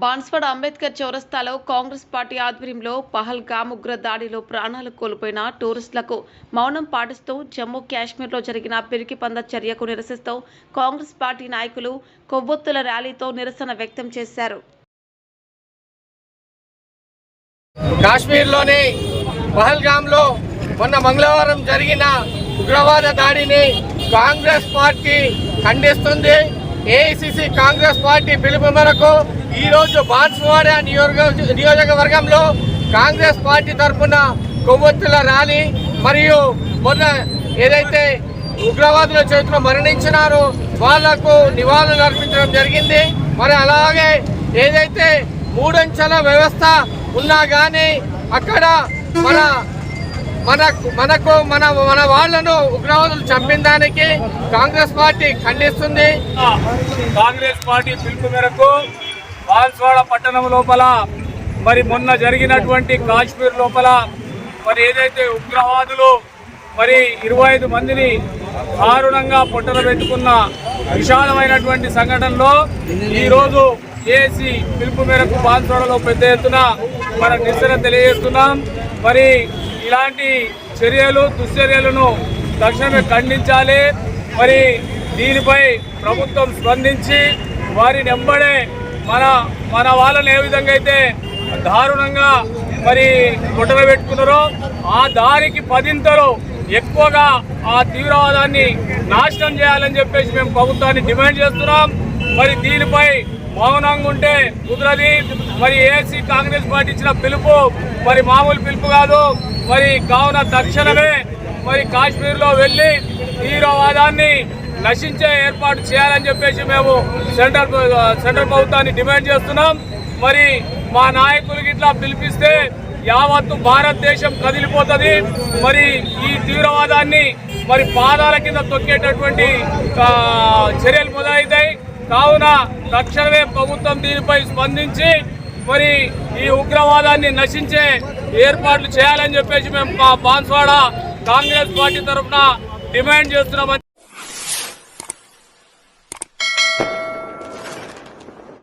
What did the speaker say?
బాన్స్వాడ అంబేద్కర్ చౌరస్తాలో కాంగ్రెస్ పార్టీ ఆధ్వర్యంలో పహల్గామ్ ఉగ్ర దాడిలో ప్రాణాలు కోల్పోయిన టూరిస్టులకు మౌనం పాటిస్తూ జమ్మూ కాశ్మీర్లో జరిగిన పిరికిపంద చర్యకు నిరసిస్తూ కాంగ్రెస్ పార్టీ నాయకులు కొవ్వొత్తుల ర్యాలీతో నిరసన వ్యక్తం చేశారు. కాశ్మీర్లోని పహల్గామ్లో మొన్న మంగళవారం జరిగిన ఉగ్రవాద దాడిని కాంగ్రెస్ పార్టీ ఖండిస్తుంది. ఏఐసిసి కాంగ్రెస్ పార్టీ పిలుపు మేరకు ఈరోజు బాన్స్వాడ నియోజక నియోజకవర్గంలో కాంగ్రెస్ పార్టీ తరఫున కొవ్వొత్తుల ర్యాలీ మరియు మొన్న ఏదైతే ఉగ్రవాదుల చేతిలో మరణించినారో వాళ్ళకు నివాళులు అర్పించడం జరిగింది. మరి అలాగే ఏదైతే మూడంచెల వ్యవస్థ ఉన్నా కానీ అక్కడ మన మన మనకు మన మన వాళ్ళను ఉగ్రవాదులు చంపిన దానికి కాంగ్రెస్ పార్టీ ఖండిస్తుంది. కాంగ్రెస్ పార్టీ పిలుపు మేరకు బాన్స్వాడ పట్టణం లోపల మరి మొన్న జరిగినటువంటి కాశ్మీర్ లోపల మరి ఏదైతే ఉగ్రవాదులు మరి ఇరవై ఐదు మందిని దారుణంగా పొట్టలు పెట్టుకున్న విశాలమైనటువంటి సంఘటనలో ఈరోజు ఏసీ పిలుపు మేరకు బాన్స్వాడలో పెద్ద ఎత్తున మన నిరసన తెలియజేస్తున్నాం. మరి ఇలాంటి చర్యలు దుశ్చర్యలను తక్షణమే ఖండించాలి. మరి దీనిపై ప్రభుత్వం స్పందించి వారి నెంబడే మన మన వాళ్ళని ఏ విధంగా అయితే దారుణంగా మరి గుట్టలు పెట్టుకున్నారో ఆ దారికి పదింతలు ఎక్కువగా ఆ తీవ్రవాదాన్ని నాశనం చేయాలని చెప్పేసి మేము ప్రభుత్వాన్ని డిమాండ్ చేస్తున్నాం. మరి దీనిపై మౌనంగా ఉంటే కుదరది. మరి ఏసీ కాంగ్రెస్ పార్టీ ఇచ్చిన పిలుపు మరి మామూలు పిలుపు కాదు. మరి కావున తక్షణమే మరి కాశ్మీర్లో వెళ్ళి తీవ్రవాదాన్ని నశించే ఏర్పాటు చేయాలని చెప్పేసి మేము సెంట్రల్ సెంట్రల్ ప్రభుత్వాన్ని డిమాండ్ చేస్తున్నాం. మరి మా నాయకులకి ఇట్లా పిలిపిస్తే యావత్తు భారతదేశం కదిలిపోతుంది. మరి ఈ తీవ్రవాదాన్ని మరి పాదాల కింద తొక్కేటటువంటి చర్యలు మొదలవుతాయి కావున తక్షణమే ప్రభుత్వం దీనిపై స్పందించి మరి ఈ ఉగ్రవాదాన్ని నశించే ఏర్పాట్లు చేయాలని చెప్పేసి మేము మా బాన్స్వాడ కాంగ్రెస్ పార్టీ తరఫున డిమాండ్ చేస్తున్నామని